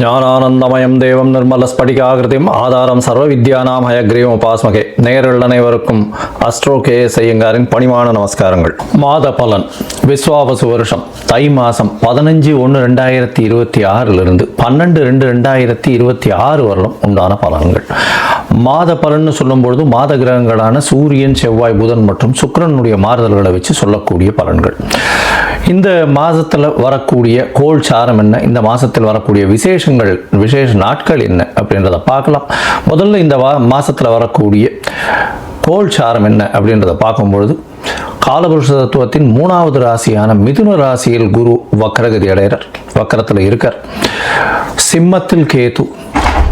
ஞானானந்தமயம் தேவம் நிர்மலஸ்படிகாகிருதியும் ஆதாரம் சர்வ வித்யானாம் ஹயக்ரீவம் உபாஸ்மகே. நேரில் அனைவருக்கும் அஸ்ட்ரோ கே எஸ் ஐயங்காரின் பணிவான நமஸ்காரங்கள். மாத பலன் விஸ்வாவசு வருஷம் தை மாதம் பதினஞ்சு ஒன்று ரெண்டாயிரத்தி இருபத்தி ஆறிலிருந்து பன்னெண்டு ரெண்டு ரெண்டாயிரத்தி இருபத்தி ஆறு வருடம் உண்டான பலன்கள். மாத பலன்னு சொல்லும்பொழுது மாத கிரகங்களான சூரியன் செவ்வாய் புதன் மற்றும் சுக்கிரனுடைய மாறுதல்களை வச்சு சொல்லக்கூடிய பலன்கள். இந்த மாதத்தில் வரக்கூடிய கோல் சாரம் என்ன? இந்த மாதத்தில் வரக்கூடிய விசேஷங்கள் விசேஷ நாட்கள் என்ன அப்படின்றத பார்க்கலாம். முதல்ல இந்த வா மாதத்தில் வரக்கூடிய கோல் சாரம் என்ன அப்படின்றத பார்க்கும்பொழுது காலபுருஷ தத்துவத்தின் மூணாவது ராசியான மிதுன ராசியில் குரு வக்கரகதி அடைகிறார். வக்கரத்தில் இருக்கார். சிம்மத்தில் கேது.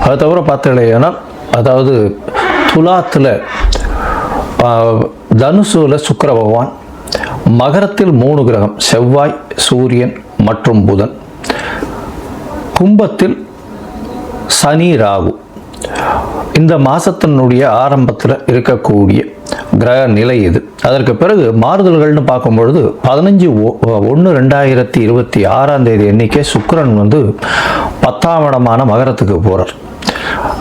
அது தவிர பார்த்தீங்கன்னா அதாவது துலாத்தில் தனுசுல சுக்கர பகவான். மகரத்தில் மூணு கிரகம் செவ்வாய் சூரியன் மற்றும் புதன். கும்பத்தில் சனி ராகு. இந்த மாதத்தினுடைய ஆரம்பத்தில் இருக்கக்கூடிய கிரக நிலை இது. அதற்கு பிறகு மாறுதல்கள்னு பார்க்கும்பொழுது பதினஞ்சு ஒன்று ரெண்டாயிரத்தி இருபத்தி ஆறாம் தேதி எண்ணிக்கை சுக்கரன் வந்து பத்தாம் இடமான மகரத்துக்கு போகிறார்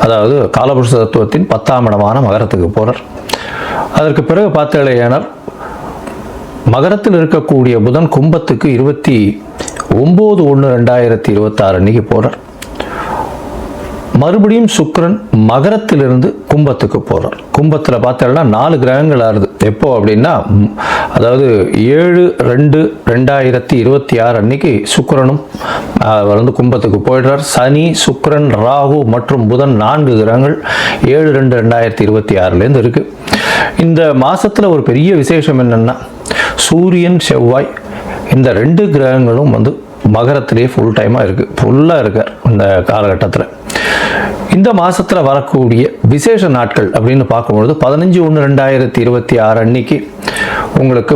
அதாவது காலபுருஷ தத்துவத்தின் பத்தாம் இடமான மகரத்துக்கு போகிறார் அதற்கு பிறகு பார்த்தேனால் மகரத்தில் இருக்கக்கூடிய புதன் கும்பத்துக்கு இருபத்தி ஒம்பது ஒன்று ரெண்டாயிரத்தி இருபத்தாறு அன்னைக்கு போகிறார் மறுபடியும் சுக்கரன் மகரத்திலிருந்து கும்பத்துக்கு போகிறார் கும்பத்தில் பார்த்தோம்னா நாலு கிரகங்கள் ஆறுது எப்போ அப்படின்னா அதாவது ஏழு ரெண்டு ரெண்டாயிரத்தி இருபத்தி ஆறு அன்னைக்கு சுக்கரனும் வந்து கும்பத்துக்கு போயிடுறார். சனி சுக்கரன் ராகு மற்றும் புதன் நான்கு கிரகங்கள் ஏழு ரெண்டு ரெண்டாயிரத்தி இருபத்தி ஆறுலேருந்து இருக்குது இந்த மாதத்தில் ஒரு பெரிய விசேஷம் என்னென்னா சூரியன் செவ்வாய் இந்த ரெண்டு கிரகங்களும் வந்து மகரத்திலே ஃபுல் டைமாக இருக்குது ஃபுல்லாக இருக்கார் இந்த காலகட்டத்தில். இந்த மாதத்தில் வரக்கூடிய விசேஷ நாட்கள் அப்படின்னு பார்க்கும்பொழுது பதினஞ்சு ஒன்று ரெண்டாயிரத்தி இருபத்தி ஆறு அன்னைக்கு உங்களுக்கு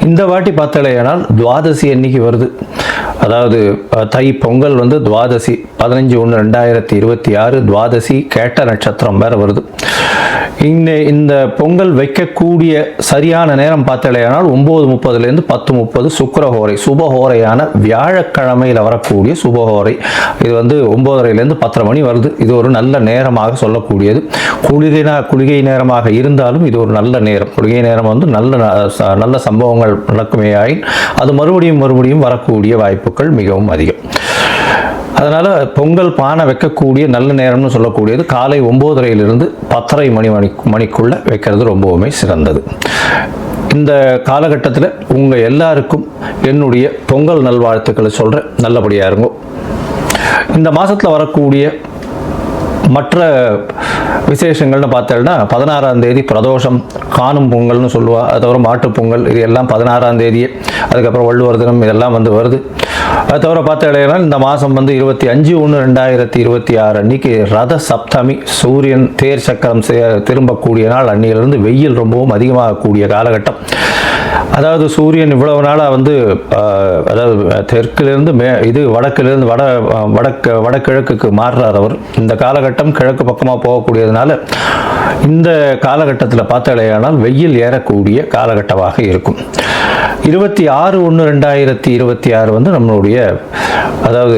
இந்த வாட்டி பார்த்தலையானால் துவாதசி அன்னைக்கு வருது. அதாவது தை பொங்கல் வந்து துவாதசி பதினஞ்சு ஒன்று ரெண்டாயிரத்தி இருபத்தி ஆறு துவாதசி கேட்ட நட்சத்திரம் வேறு வருது. இந்த இந்த பொங்கல் வைக்கக்கூடிய சரியான நேரம் பார்த்தலையானால் ஒம்பது முப்பதுலேருந்து பத்து முப்பது சுக்கரஹோரை சுபஹோரையான வியாழக்கிழமையில் வரக்கூடிய சுபஹோரை. இது வந்து ஒம்பதரைலேருந்து பத்தரை மணி வருது. இது ஒரு நல்ல நேரமாக சொல்லக்கூடியது. குளிகை குளிகை நேரமாக இருந்தாலும் இது ஒரு நல்ல நேரம். குளிகை நேரம் வந்து நல்ல ந- ச- நல்ல சம்பவங்கள் நடக்குமே ஆயின் அது மறுபடியும் மறுபடியும் வரக்கூடிய வாய்ப்புகள் மிகவும் அதிகம். அதனால் பொங்கல் பானை வைக்கக்கூடிய நல்ல நேரம்னு சொல்லக்கூடியது காலை ஒம்போதரையிலிருந்து பத்தரை மணி மணி மணிக்குள்ளே வைக்கிறது ரொம்பவுமே சிறந்தது. இந்த காலகட்டத்தில் உங்கள் எல்லாருக்கும் என்னுடைய பொங்கல் நல்வாழ்த்துக்களை சொல்கிறேன் நல்லபடியாக இருங்கோ. இந்த மாதத்தில் வரக்கூடிய மற்ற விசேஷங்கள்னு பார்த்தோம்னா பதினாறாம் தேதி பிரதோஷம் காணும் பொங்கல்னு சொல்லுவா அது தவிர மாட்டுப் பொங்கல் இது எல்லாம் பதினாறாம் தேதியே. அதுக்கப்புறம் வள்ளுவர் தினம் இதெல்லாம் வந்து வருது. அது தவிர பார்த்தீங்கன்னா இந்த மாதம் வந்து இருபத்தி அஞ்சு ஒன்று ரெண்டாயிரத்தி இருபத்தி ஆறு அன்னைக்கு ரத சப்தமி சூரியன் தேர் சக்கரம் திரும்பக்கூடிய நாள். அன்னியிலிருந்து வெயில் ரொம்பவும் அதிகமாகக்கூடிய காலகட்டம். அதாவது சூரியன் இவ்வளவு நாளாக வந்து அதாவது தெற்கிலிருந்து மே இது வடக்கிலிருந்து வட வடக்கு வடகிழக்குக்கு மாறுறார் அவர். இந்த காலகட்டம் கிழக்கு பக்கமாக போகக்கூடியதுனால இந்த காலகட்டத்தில் பார்த்தாலேயானால் வெயில் ஏறக்கூடிய காலகட்டமாக இருக்கும். இருபத்தி ஆறு ஒன்று ரெண்டாயிரத்தி இருபத்தி ஆறு வந்து நம்மளுடைய அதாவது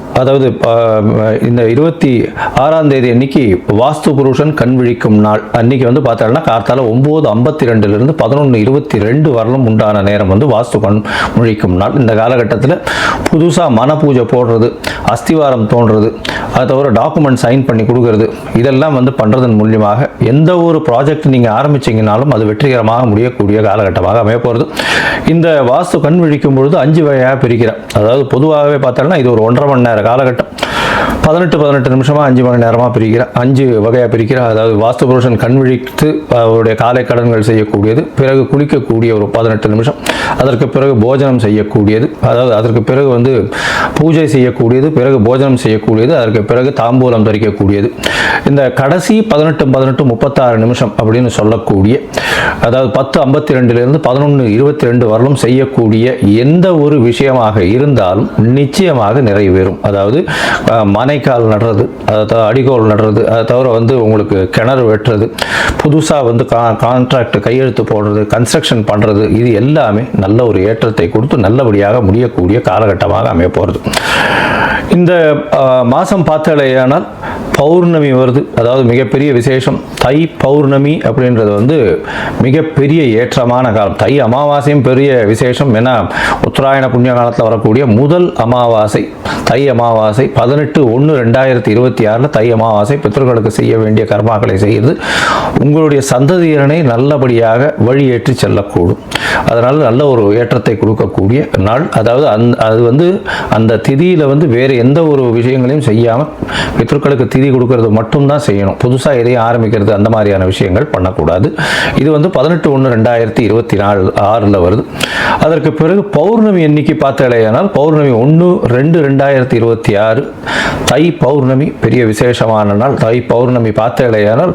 அதாவது இந்த இருபத்தி ஆறாம் தேதி அன்னைக்கு வாஸ்து புருஷன் கண் விழிக்கும் நாள். அன்னைக்கு வந்து பார்த்தாருன்னா கார்த்தால ஒம்பது ஐம்பத்தி ரெண்டுலேருந்து பதினொன்று இருபத்தி ரெண்டு வரலும் உண்டான நேரம் வந்து வாஸ்து கண் முழிக்கும் நாள். இந்த காலகட்டத்தில் புதுசாக மன பூஜை போடுறது அஸ்திவாரம் தோன்றது அதை தவிர டாக்குமெண்ட் சைன் பண்ணி கொடுக்கறது இதெல்லாம் வந்து பண்ணுறதன் மூலியமாக எந்த ஒரு ப்ராஜெக்ட் நீங்கள் ஆரம்பிச்சிங்கனாலும் அது வெற்றிகரமாக முடியக்கூடிய காலகட்டமாக அமைய போகிறது இந்த வாஸ்து கண் விழிக்கும் பொழுது அஞ்சு வகையாக பிரிக்கிறேன். அதாவது பொதுவாகவே பார்த்தோம்னா இது ஒரு ஒன்றரை மணி நேரம் காலகட்டம். பதினெட்டு பதினெட்டு நிமிஷமாக அஞ்சு மணி நேரமாக பிரிக்கிறேன் அஞ்சு வகையாக பிரிக்கிறேன் அதாவது வாஸ்து புருஷன் கண் விழித்து அவருடைய காலை கடன்கள் செய்யக்கூடியது பிறகு குளிக்கக்கூடிய ஒரு பதினெட்டு நிமிஷம் அதற்கு பிறகு போஜனம் செய்யக்கூடியது அதாவது அதற்கு பிறகு வந்து பூஜை செய்யக்கூடியது பிறகு போஜனம் செய்யக்கூடியது அதற்கு பிறகு தாம்பூலம் தரிக்கக்கூடியது. இந்த கடைசி பதினெட்டு பதினெட்டு முப்பத்தாறு நிமிஷம் அப்படின்னு சொல்லக்கூடிய அதாவது பத்து ஐம்பத்தி ரெண்டுலேருந்து பதினொன்று இருபத்தி ரெண்டு வரலும் செய்யக்கூடிய எந்த ஒரு விஷயமாக இருந்தாலும் நிச்சயமாக நிறைவேறும் அதாவது மனைக்கால் நடுறது அதை தவிர அடிகோல் நடுறது அதை தவிர வந்து உங்களுக்கு கிணறு வெட்டுறது புதுசாக வந்து கா கான்ட்ராக்ட் கையெழுத்து போடுறது கன்ஸ்ட்ரக்ஷன் பண்ணுறது இது எல்லாமே நல்ல ஒரு ஏற்றத்தை கொடுத்து நல்லபடியாக முடியக்கூடிய காலகட்டமாக அமைய போகிறது இந்த மாதம் பார்த்தாலேயானால் பௌர்ணமி வருது. அதாவது மிகப்பெரிய விசேஷம். தை பௌர்ணமி அப்படின்றது வந்து மிகப்பெரிய ஏற்றமான காலம். தை அமாவாசையும் பெரிய விசேஷம். ஏன்னா உத்தராயண புண்ணிய காலத்தில் வரக்கூடிய முதல் அமாவாசை. தை அமாவாசை பதினெட்டு ஒன்று ரெண்டாயிரத்தி இருபத்தி ஆறில் தை அமாவாசை பித்தர்களுக்கு செய்ய வேண்டிய கர்மாக்களை செய்து உங்களுடைய சந்ததியினை நல்லபடியாக வழியேற்றி செல்லக்கூடும். அதனால் நல்ல ஒரு ஏற்றத்தை கொடுக்கக்கூடிய நாள். அதாவது அந் அது வந்து அந்த திதியில் வந்து வேறு எந்த ஒரு விஷயங்களையும் செய்யாமல் பித்ருக்களுக்கு திதி கொடுக்கறது மட்டும்தான் செய்யணும். புதுசாக எதையும் ஆரம்பிக்கிறது அந்த மாதிரியான விஷயங்கள் பண்ணக்கூடாது. இது வந்து பதினெட்டு ஒன்று ரெண்டாயிரத்தி இருபத்தி நாலு ஆறில் வருது. அதற்கு பிறகு பௌர்ணமி எண்ணிக்கை பார்த்தாலேயானால் பௌர்ணமி ஒன்று ரெண்டு ரெண்டாயிரத்தி இருபத்தி ஆறு தை பௌர்ணமி பெரிய விசேஷமான நாள். தை பௌர்ணமி பார்த்தேலையானால்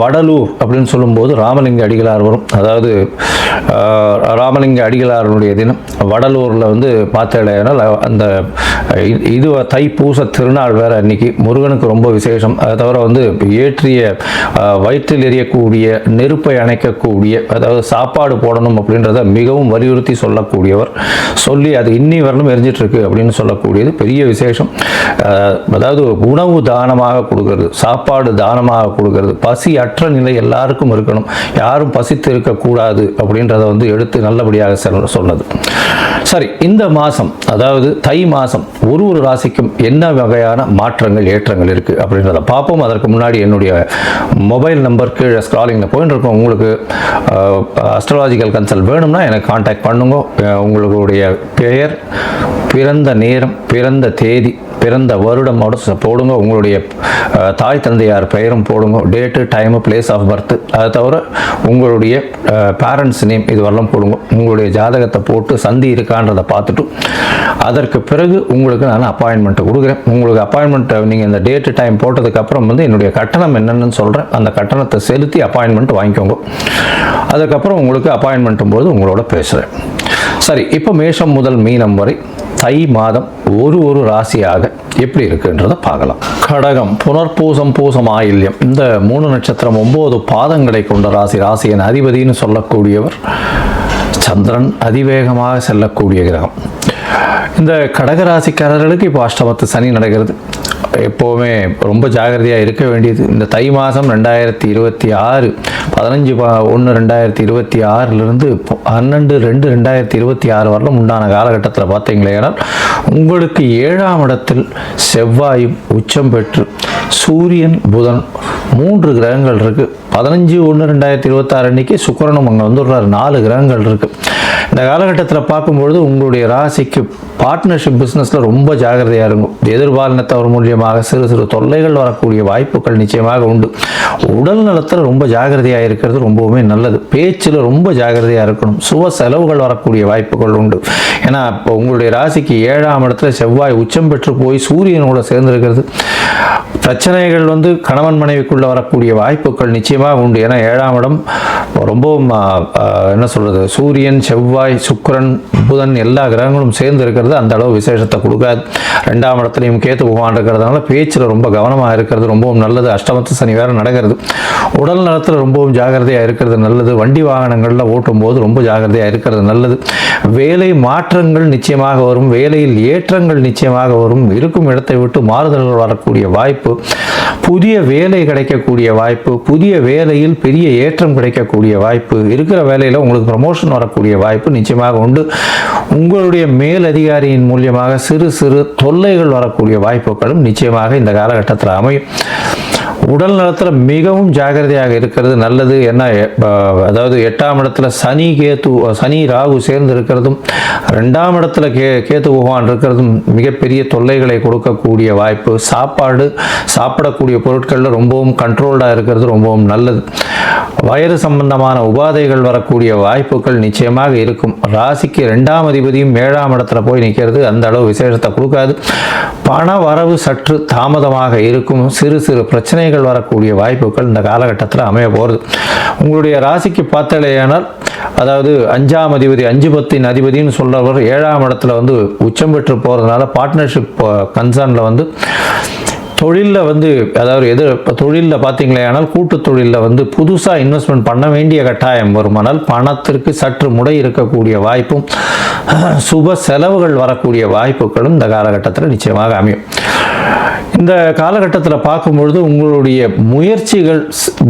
வடலூர் அப்படின்னு சொல்லும்போது ராமலிங்க அடிகளார் வரும். அதாவது ஆஹ், ராமலிங்க அடிகளாருடைய தினம். வடலூரில் வந்து பார்த்தேலையானால் அந்த இது தை பூச திருநாள் வேற அன்னைக்கு. முருகனுக்கு ரொம்ப விசேஷம். அதை தவிர வந்து ஏற்றிய வயிற்றில் எரியக்கூடிய நெருப்பை அணைக்கக்கூடிய அதாவது சாப்பாடு போடணும் அப்படின்றத மிகவும் வலியுறுத்தி சொல்லக்கூடியவர். சொல்லி அது இன்னி வரலும் எரிஞ்சிட்ருக்கு அப்படின்னு சொல்லக்கூடியது பெரிய விசேஷம். அதாவது உணவு தானமாக கொடுக்கறது சாப்பாடு தானமாக கொடுக்கறது பசி அற்ற நிலை எல்லாருக்கும் இருக்கணும். யாரும் பசித்து இருக்கக்கூடாது அப்படின்றத வந்து எடுத்து நல்லபடியாக சொன்னது. சரி இந்த மாதம் அதாவது தை மாதம் ஒரு ஒரு ராசிக்கும் என்ன வகையான மாற்றங்கள் ஏற்றங்கள் இருக்குது அப்படின்றத பார்ப்போம். அதற்கு முன்னாடி என்னுடைய மொபைல் நம்பர் கீழே ஸ்க்ராலிங்கில் போயின்னு இருக்கோம் உங்களுக்கு அஸ்ட்ராலாஜிக்கல் கன்சல்ட் வேணும்னா எனக்கு காண்டாக்ட் பண்ணுங்க. உங்களுடைய பெயர் பிறந்த நேரம் பிறந்த தேதி பிறந்த வருடமோட போடுங்க. உங்களுடைய தாய் தந்தையார் பெயரும் போடுங்க. Date time place of birth அதை தவிர உங்களுடைய பேரண்ட்ஸ் நேம் இது வரலாம் போடுங்க. உங்களுடைய ஜாதகத்தை போட்டு சந்தி இருக்கான்றதை பார்த்துட்டு அதற்கு பிறகு உங்களுக்கு நான் அப்பாயின்மெண்ட்டை கொடுக்குறேன். உங்களுக்கு அப்பாயின்மெண்ட்டை நீங்கள் இந்த டேட்டு டைம் போட்டதுக்கப்புறம் வந்து என்னுடைய கட்டணம் என்னென்னு சொல்கிறேன் அந்த கட்டணத்தை செலுத்தி அப்பாயின்மெண்ட் வாங்கிக்கோங்க. அதுக்கப்புறம் உங்களுக்கு அப்பாயின்மெண்ட்டும் போது உங்களோட பேசுகிறேன் சரி இப்போ மேஷம் முதல் மீனம் வரை தை மாதம் ஒரு ஒரு ராசியாக எப்படி இருக்குன்றதை பார்க்கலாம். கடகம் புனர்பூசம் பூசம் ஆயில்யம். இந்த மூணு நட்சத்திரம் ஒன்பது பாதங்களை கொண்ட ராசி ராசியின் அதிபதினு சொல்லக்கூடியவர் சந்திரன் அதிவேகமாக செல்லக்கூடிய கிரகம். இந்த கடகராசிக்காரர்களுக்கு இப்போ அஷ்டமத்து சனி நடக்கிறது. எப்போவுமே ரொம்ப ஜாகிரதையாக இருக்க வேண்டியது. இந்த தை மாதம் ரெண்டாயிரத்தி இருபத்தி ஆறு பதினஞ்சு பா ஒன்று ரெண்டாயிரத்தி இருபத்தி ஆறிலிருந்து பன்னெண்டு ரெண்டு ரெண்டாயிரத்தி இருபத்தி ஆறு வரலும் உண்டான காலகட்டத்தில் பார்த்தீங்களேனால் உங்களுக்கு ஏழாம் இடத்தில் செவ்வாயும் உச்சம் பெற்று சூரியன் புதன் மூன்று கிரகங்கள் இருக்குது பதினஞ்சு ஒன்று ரெண்டாயிரத்தி இருபத்தாறு அன்றைக்கி சுக்கரனும் அங்கே வந்துடுறாரு. நாலு கிரகங்கள் இருக்குது இந்த காலகட்டத்தில் பார்க்கும்பொழுது உங்களுடைய ராசிக்கு பார்ட்னர்ஷிப் பிஸ்னஸில் ரொம்ப ஜாகிரதையாக இருக்கும் எதிர்பாலினத்தவர் மூலியமாக சிறு சிறு தொல்லைகள் வரக்கூடிய வாய்ப்புகள் நிச்சயமாக உண்டு. உடல் நலத்தில் ரொம்ப ஜாகிரதையாக இருக்கிறது ரொம்பவுமே நல்லது. பேச்சில் ரொம்ப ஜாகிரதையாக இருக்கணும். சுவ செலவுகள் வரக்கூடிய வாய்ப்புகள் உண்டு. ஏன்னா இப்போ உங்களுடைய ராசிக்கு ஏழாம் இடத்துல செவ்வாய் உச்சம் பெற்று போய் சூரியனோட சேர்ந்திருக்கிறது. பிரச்சனைகள் வந்து கணவன் மனைவிக்குள்ள வரக்கூடிய வாய்ப்புகள் நிச்சயமாக உண்டு. ஏன்னா ஏழாம் இடம் ரொம்பவும் என்ன சொல்கிறது சூரியன் செவ்வாய் சுக்கிரன் புதன் எல்லா கிரகங்களும் சேர்ந்து இருக்கிறது அந்த அளவு விசேஷத்தை கொடுக்காது. ரெண்டாம் இடத்துலையும் கேத்து பகவான் இருக்கிறதுனால பேச்சில் ரொம்ப கவனமாக இருக்கிறது ரொம்பவும் நல்லது. அஷ்டமத்து சனி வேறு நடக்கிறது. உடல் நலத்தில் ரொம்பவும் ஜாகிரதையாக இருக்கிறது நல்லது. வண்டி வாகனங்களில் ஓட்டும் போது ரொம்ப ஜாகிரதையாக இருக்கிறது நல்லது. வேலை மாற்றங்கள் நிச்சயமாக வரும். வேலையில் ஏற்றங்கள் நிச்சயமாக வரும். இருக்கும் இடத்தை விட்டு மாறுதல்கள் வரக்கூடிய வாய்ப்பு. புதிய வேலை கிடைக்கக்கூடிய வாய்ப்பு. புதிய வேலையில் பெரிய ஏற்றம் கிடைக்கக்கூடிய வாய்ப்பு. இருக்கிற வேலையில் உங்களுக்கு ப்ரமோஷன் வரக்கூடிய வாய்ப்பு நிச்சயமாக உண்டு. உங்களுடைய மேலதிகாரியின் மூலியமாக சிறு சிறு தொல்லைகள் வரக்கூடிய வாய்ப்புகளும் நிச்சயமாக இந்த காலகட்டத்தில் அமையும். உடல் நலத்தில் மிகவும் ஜாகிரதையாக இருக்கிறது நல்லது. என்ன அதாவது எட்டாம் இடத்துல சனி கேத்து சனி ராகு சேர்ந்து இருக்கிறதும் ரெண்டாம் இடத்துல கே கேத்து பகவான் இருக்கிறதும் மிகப்பெரிய தொல்லைகளை கொடுக்கக்கூடிய வாய்ப்பு. சாப்பாடு சாப்பிடக்கூடிய பொருட்களில் ரொம்பவும் கண்ட்ரோல்டாக இருக்கிறது ரொம்பவும் நல்லது. வயது சம்பந்தமான உபாதைகள் வரக்கூடிய வாய்ப்புகள் நிச்சயமாக இருக்கும். ராசிக்கு ரெண்டாம் அதிபதியும் ஏழாம் இடத்துல போய் நிற்கிறது அந்த அளவு விசேஷத்தை கொடுக்காது. பண வரவு சற்று தாமதமாக இருக்கும். சிறு சிறு பிரச்சனைகள் வரக்கூடிய வாய்ப்புகள் இந்த காலகட்டத்தில் அமைய போகிறது உங்களுடைய ராசிக்கு பார்த்தலையானால் அதாவது அஞ்சாம் அதிபதி அஞ்சு பத்தின் அதிபதினு சொல்றவர் ஏழாம் இடத்துல வந்து உச்சம் பெற்று போகிறதுனால பார்ட்னர்ஷிப் கன்சர்னில் வந்து தொழிலில் வந்து அதாவது எது இப்போ தொழிலில் பார்த்தீங்களே ஆனால் கூட்டு தொழிலில் வந்து புதுசாக இன்வெஸ்ட்மெண்ட் பண்ண வேண்டிய கட்டாயம் வருமானால் பணத்திற்கு சற்று முடை இருக்கக்கூடிய வாய்ப்பும் சுப செலவுகள் வரக்கூடிய வாய்ப்புகளும் இந்த காலகட்டத்தில் நிச்சயமாக அமையும். இந்த காலகட்டத்தில் பார்க்கும்பொழுது உங்களுடைய முயற்சிகள்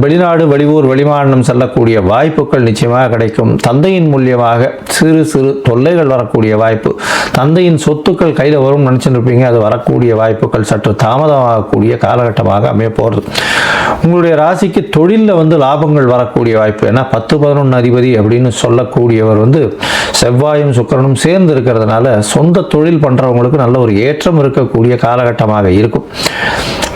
வெளிநாடு வெளியூர் வெளிமாநிலம் செல்லக்கூடிய வாய்ப்புகள் நிச்சயமாக கிடைக்கும். தந்தையின் மூலியமாக சிறு சிறு தொல்லைகள் வரக்கூடிய வாய்ப்பு. தந்தையின் சொத்துக்கள் கையில் வரும் நினச்சிட்டு இருப்பீங்க. அது வரக்கூடிய வாய்ப்புகள் சற்று தாமதமாகக்கூடிய காலகட்டமாக அமைய போகிறது உங்களுடைய ராசிக்கு தொழிலில் வந்து லாபங்கள் வரக்கூடிய வாய்ப்பு. ஏன்னா பத்து பதினொன்று அதிபதி அப்படின்னு சொல்லக்கூடியவர் வந்து செவ்வாயும் சுக்கிரனும் சேர்ந்து இருக்கிறதுனால சொந்த தொழில் பண்ணுறவங்களுக்கு நல்ல ஒரு ஏற்றம் இருக்கக்கூடிய காலகட்டமாக இருக்கும்.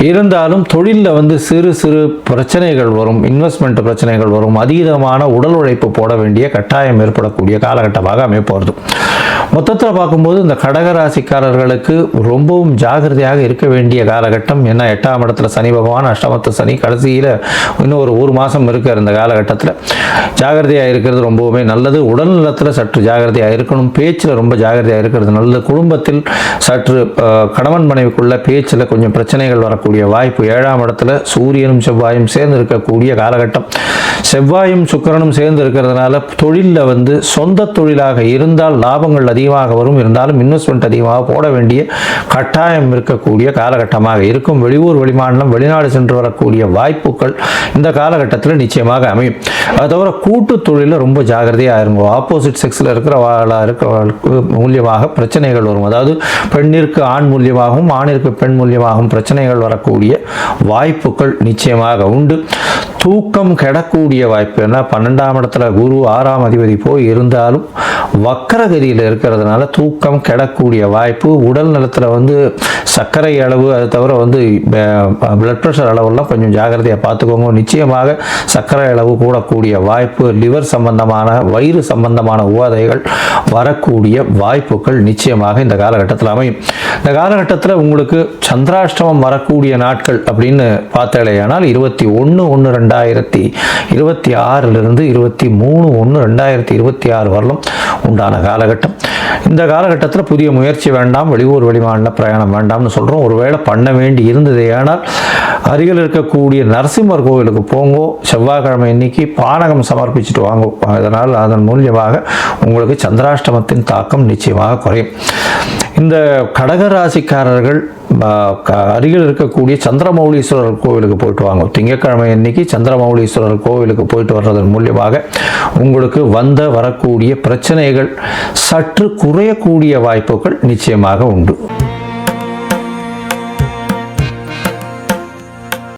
இருந்தாலும் தொழிலில் வந்து சிறு சிறு பிரச்சனைகள் வரும். இன்வெஸ்ட்மெண்ட் பிரச்சனைகள் வரும். அதீதமான உடல் உழைப்பு போட வேண்டிய கட்டாயம் ஏற்படக்கூடிய காலகட்டமாக அமைப்போகிறது மொத்தத்தில் பார்க்கும்போது இந்த கடகராசிக்காரர்களுக்கு ரொம்பவும் ஜாகிரதையாக இருக்க வேண்டிய காலகட்டம். ஏன்னா எட்டாம் இடத்துல சனி பகவான் அஷ்டமத்து சனி கடைசியில் இன்னும் ஒரு ஒரு மாதம் இருக்கார் இந்த காலகட்டத்தில். ஜாகிரதையாக இருக்கிறது ரொம்பவுமே நல்லது. உடல் நலத்தில் சற்று ஜாகிரதையாக இருக்கணும். பேச்சில் ரொம்ப ஜாகிரதையாக இருக்கிறது நல்லது. குடும்பத்தில் சற்று கணவன் மனைவிக்குள்ள பேச்சில் கொஞ்சம் பிரச்சனைகள் வரக்கூடிய வாய்ப்பு ஏழாம் இடத்துல சூரியனும் செவ்வாயும் சேர்ந்து இருக்கக்கூடிய காலகட்டம். செவ்வாயும் சுக்கரனும் சேர்ந்து இருக்கிறதுனால தொழிலில் வந்து சொந்த தொழிலாக இருந்தால் லாபங்கள் அதிகமாக வரும். இருந்தாலும் இன்வெஸ்ட்மெண்ட் அதிகமாக போட வேண்டிய கட்டாயம் இருக்கக்கூடிய காலகட்டமாக இருக்கும். வெளியூர் வெளிமாநிலம் வெளிநாடு சென்று வரக்கூடிய வாய்ப்புகள் இந்த காலகட்டத்தில் நிச்சயமாக அமையும். அது தவிர கூட்டு தொழிலில் ரொம்ப ஜாகிரதையாக இருங்க. ஆப்போசிட் செக்ஸில் இருக்கிறவர்களாக இருக்கிறவர்களுக்கு மூலியமாக பிரச்சனைகள் வரும். அதாவது பெண்ணிற்கு ஆண் மூலியமாகவும் ஆணிற்கு பெண் மூலியமாகவும் பிரச்சனைகள் வரக்கூடிய வாய்ப்புகள் நிச்சயமாக உண்டு. தூக்கம் கெடக்கூடிய வாய்ப்பு ஏன்னா பன்னெண்டாம் இடத்துல குரு ஆறாம் அதிபதி போய் இருந்தாலும் வக்கரகதியில் இருக்கிறதுனால தூக்கம் கெடக்கூடிய வாய்ப்பு. உடல் நலத்தில் வந்து சர்க்கரை அளவு அது தவிர வந்து பிளட் ப்ரெஷர் அளவெல்லாம் கொஞ்சம் ஜாகிரதையாக பார்த்துக்கோங்க நிச்சயமாக சர்க்கரை அளவு கூடக்கூடிய வாய்ப்பு லிவர் சம்பந்தமான வயிறு சம்பந்தமான உபாதைகள் வரக்கூடிய வாய்ப்புகள் நிச்சயமாக இந்த காலகட்டத்தில் அமையும். இந்த காலகட்டத்தில் உங்களுக்கு சந்திராஷ்டமம் வரக்கூடிய நாட்கள் அப்படின்னு பார்த்தாலேயானால் இருபத்தி ஒன்று ஒன்று ரெண்டாயிரத்தி இருபத்தி ஆறிலிருந்து இருபத்தி மூணு ஒன்று ரெண்டாயிரத்தி இருபத்தி ஆறு வரலும் உண்டான காலகட்டம். இந்த காலகட்டத்தில் புதிய முயற்சி வேண்டாம் வெளியூர் வெளிமாநில பிரயாணம் வேண்டாம்னு சொல்கிறோம் ஒருவேளை பண்ண வேண்டி இருந்தது ஆனால் அருகில் இருக்கக்கூடிய நரசிம்மர் கோவிலுக்கு போங்கோ செவ்வாய்க்கிழமை இன்னைக்கு பானகம் சமர்ப்பிச்சுட்டு வாங்கோ. அதனால் அதன் மூலியமாக உங்களுக்கு சந்திராஷ்டமத்தின் தாக்கம் நிச்சயமாக குறையும். இந்த கடகராசிக்காரர்கள் க- அருகில் இருக்கக்கூடிய சந்திரமௌலீஸ்வரர் கோவிலுக்கு போயிட்டு வாங்க. திங்கக்கிழமை அன்னைக்கு சந்திரமௌலீஸ்வரர் கோவிலுக்கு போயிட்டு வர்றதன் மூலியமாக உங்களுக்கு வந்த வரக்கூடிய பிரச்சனைகள் சற்று குறையக்கூடிய வாய்ப்புகள் நிச்சயமாக உண்டு.